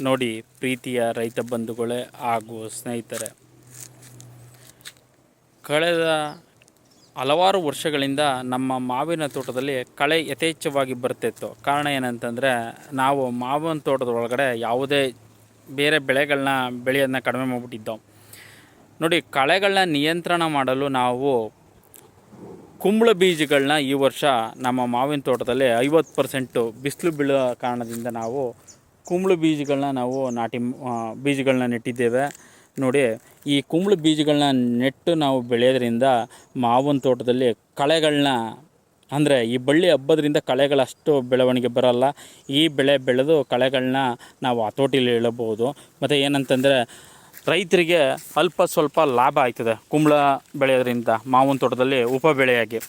ನೋಡಿ, ಪ್ರೀತಿಯ ರೈತ ಬಂಧುಗಳೇ ಹಾಗೂ ಸ್ನೇಹಿತರೆ. ಕಳೆದ ಹಲವಾರು ವರ್ಷಗಳಿಂದ ನಮ್ಮ ಮಾವಿನ ತೋಟದಲ್ಲಿ ಕಳೆ ಯಥೇಚ್ಛವಾಗಿ ಬರ್ತಿತ್ತು. ಕಾರಣ ಏನಂತಂದರೆ, ನಾವು ಮಾವಿನ ತೋಟದ ಒಳಗಡೆ ಯಾವುದೇ ಬೇರೆ ಬೆಳೆಗಳನ್ನ ಬೆಳೆಯೋದನ್ನ ಕಡಿಮೆ ಮಾಡಿಬಿಟ್ಟಿದ್ದೋ ನೋಡಿ, ಕಳೆಗಳನ್ನ ನಿಯಂತ್ರಣ ಮಾಡಲು ನಾವು ಕುಂಬಳ ಬೀಜಗಳನ್ನ ಈ ವರ್ಷ ನಮ್ಮ ಮಾವಿನ ತೋಟದಲ್ಲಿ ಐವತ್ತು ಪರ್ಸೆಂಟು ಬಿಸಿಲು ಬೀಳೋ ಕಾರಣದಿಂದ ನಾವು ಕುಂಬಳ ಬೀಜಗಳನ್ನ ನಾವು ನಾಟಿ ಬೀಜಗಳನ್ನ ನೆಟ್ಟಿದ್ದೇವೆ. ನೋಡಿ, ಈ ಕುಂಬಳು ಬೀಜಗಳನ್ನ ನೆಟ್ಟು ನಾವು ಬೆಳೆಯೋದ್ರಿಂದ ಮಾವಿನ ತೋಟದಲ್ಲಿ ಕಳೆಗಳನ್ನ, ಅಂದರೆ ಈ ಬಳ್ಳಿ ಹಬ್ಬದ್ರಿಂದ ಕಳೆಗಳಷ್ಟು ಬೆಳವಣಿಗೆ ಬರಲ್ಲ. ಈ ಬೆಳೆ ಬೆಳೆದು ಕಳೆಗಳನ್ನ ನಾವು ಹತೋಟಿಲಿ ಇಳಬಹುದು ಮತ್ತು ಏನಂತಂದರೆ, ರೈತರಿಗೆ ಅಲ್ಪ ಸ್ವಲ್ಪ ಲಾಭ ಆಯ್ತದೆ ಕುಂಬಳ ಬೆಳೆಯೋದ್ರಿಂದ, ಮಾವಿನ ತೋಟದಲ್ಲಿ ಉಪ ಬೆಳೆಯಾಗಿ.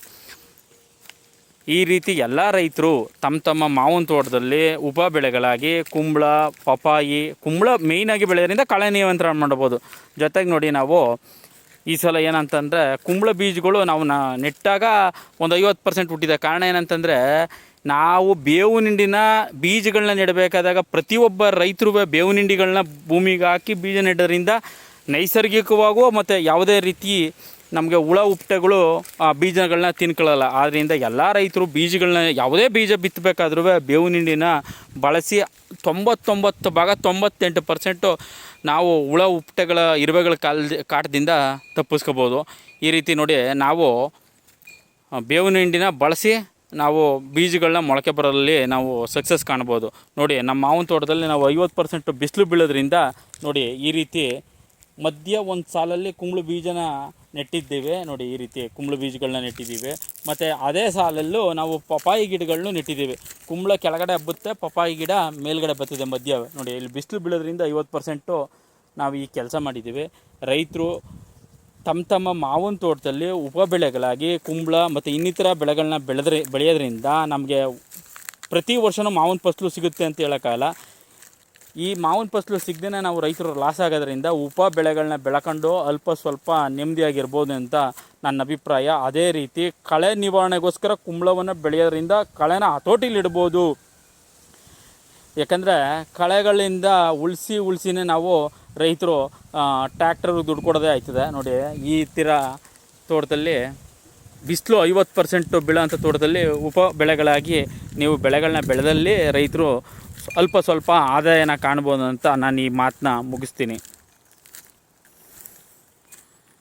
ಈ ರೀತಿ ಎಲ್ಲ ರೈತರು ತಮ್ಮ ತಮ್ಮ ಮಾವಿನ ತೋಟದಲ್ಲಿ ಉಪ ಬೆಳೆಗಳಾಗಿ ಕುಂಬಳ ಪಪಾಯಿ ಕುಂಬಳ ಮೇಯ್ನಾಗಿ ಬೆಳೆಯೋದ್ರಿಂದ ಕಳೆ ನಿಯಂತ್ರಣ ಮಾಡ್ಬೋದು. ಜೊತೆಗೆ ನೋಡಿ ನಾವು ಈ ಸಲ ಏನಂತಂದರೆ ಕುಂಬಳ ಬೀಜಗಳು ನಾವು ನೆಟ್ಟಾಗ ಒಂದು ಐವತ್ತು ಪರ್ಸೆಂಟ್ ಹುಟ್ಟಿದೆ. ಕಾರಣ ಏನಂತಂದರೆ ನಾವು ಬೇವು ನಿಂಡಿನ ಬೀಜಗಳನ್ನ ನೆಡಬೇಕಾದಾಗ ಪ್ರತಿಯೊಬ್ಬ ರೈತರು ಬೇವು ನಿಂಡಿಗಳನ್ನ ಭೂಮಿಗೆ ಹಾಕಿ ಬೀಜ ನೆಡೋದ್ರಿಂದ ನೈಸರ್ಗಿಕವಾಗೂ ಮತ್ತು ಯಾವುದೇ ರೀತಿ ನಮಗೆ ಹುಳ ಉಪ್ಟೆಗಳು, ಆ ಬೀಜಗಳನ್ನ ತಿನ್ಕೊಳ್ಳಲ್ಲ. ಆದ್ದರಿಂದ ಎಲ್ಲ ರೈತರು ಬೀಜಗಳನ್ನ ಯಾವುದೇ ಬೀಜ ಬಿತ್ತಬೇಕಾದ್ರೂ ಬೇವಿನ ಹಿಂಡಿನ ಬಳಸಿ ತೊಂಬತ್ತೊಂಬತ್ತು ಭಾಗ ತೊಂಬತ್ತೆಂಟು ಪರ್ಸೆಂಟು ನಾವು ಹುಳ ಉಪ್ಟೆಗಳ ಇರುವೆಗಳ ಕಾಲ ಕಾಟದಿಂದ ತಪ್ಪಿಸ್ಕೋಬೋದು. ಈ ರೀತಿ ನೋಡಿ ನಾವು ಬೇವಿನ ಹಿಂಡಿನ ಬಳಸಿ ನಾವು ಬೀಜಗಳನ್ನ ಮೊಳಕೆ ಬರೋದಲ್ಲಿ ನಾವು ಸಕ್ಸಸ್ ಕಾಣ್ಬೋದು. ನೋಡಿ ನಮ್ಮ ಮಾವಿನ ತೋಟದಲ್ಲಿ ನಾವು ಐವತ್ತು ಪರ್ಸೆಂಟ್ ಬಿಸಿಲು ಬೀಳೋದ್ರಿಂದ ನೋಡಿ ಈ ರೀತಿ ಮಧ್ಯ ಒಂದು ಸಾಲಲ್ಲಿ ಕುಂಬಳು ಬೀಜನ ನೆಟ್ಟಿದ್ದೇವೆ. ನೋಡಿ, ಈ ರೀತಿ ಕುಂಬಳ ಬೀಜಗಳನ್ನ ನೆಟ್ಟಿದ್ದೀವಿ. ಮತ್ತು ಅದೇ ಸಾಲಲ್ಲೂ ನಾವು ಪಪಾಯಿ ಗಿಡಗಳನ್ನು ನೆಟ್ಟಿದ್ದೀವಿ. ಕುಂಬಳ ಕೆಳಗಡೆ ಹಬ್ಬುತ್ತೆ ಪಪಾಯಿ ಗಿಡ ಮೇಲ್ಗಡೆ ಬರ್ತದೆ ಮಧ್ಯ. ನೋಡಿ, ಇಲ್ಲಿ ಬಿಸಿಲು ಬೀಳೋದ್ರಿಂದ ಐವತ್ತು ಪರ್ಸೆಂಟು ನಾವು ಈ ಕೆಲಸ ಮಾಡಿದ್ದೀವಿ. ರೈತರು ತಮ್ಮ ತಮ್ಮ ಮಾವಿನ ತೋಟದಲ್ಲಿ ಉಪ ಬೆಳೆಗಳಾಗಿ ಕುಂಬಳ ಮತ್ತು ಇನ್ನಿತರ ಬೆಳೆಗಳನ್ನ ಬೆಳೆದ್ರೆ, ಬೆಳೆಯೋದ್ರಿಂದ ನಮಗೆ ಪ್ರತಿ ವರ್ಷವೂ ಮಾವಿನ ಫಸಲು ಸಿಗುತ್ತೆ ಅಂತ ಹೇಳೋಕ್ಕಾಗಲ್ಲ. ಈ ಮಾವಿನ ಫಸಲು ಸಿಗದೇ ನಾವು ರೈತರು ಲಾಸ್ ಆಗೋದ್ರಿಂದ ಉಪ ಬೆಳೆಗಳನ್ನ ಬೆಳ್ಕೊಂಡು ಅಲ್ಪ ಸ್ವಲ್ಪ ನೆಮ್ಮದಿಯಾಗಿರ್ಬೋದು ಅಂತ ನನ್ನ ಅಭಿಪ್ರಾಯ. ಅದೇ ರೀತಿ ಕಳೆ ನಿವಾರಣೆಗೋಸ್ಕರ ಕುಂಬಳವನ್ನು ಬೆಳೆಯೋದ್ರಿಂದ ಕಳೆನ ಹತೋಟಿಲಿಡ್ಬೋದು ಯಾಕಂದರೆ ಕಳೆಗಳಿಂದ ಉಳಿಸಿ ಉಳಿಸಿನೇ ನಾವು ರೈತರು ಟ್ಯಾಕ್ಟರ್ಗೆ ದುಡ್ಡು ಕೊಡೋದೇ ಆಯ್ತದೆ. ನೋಡಿ, ಈ ಥರ ತೋಟದಲ್ಲಿ ಬಿಸಿಲು ಐವತ್ತು ಪರ್ಸೆಂಟು ಬೀಳೋಂಥ ತೋಟದಲ್ಲಿ ಉಪ ಬೆಳೆಗಳಾಗಿ ನೀವು ಬೆಳೆಗಳನ್ನ ಬೆಳೆದಲ್ಲಿ ರೈತರು ಅಲ್ಪ ಸ್ವಲ್ಪ ಆದಾಯನ ಕಾಣ್ಬೋದು ಅಂತ ನಾನು ಈ ಮಾತನ್ನ ಮುಗಿಸ್ತೀನಿ.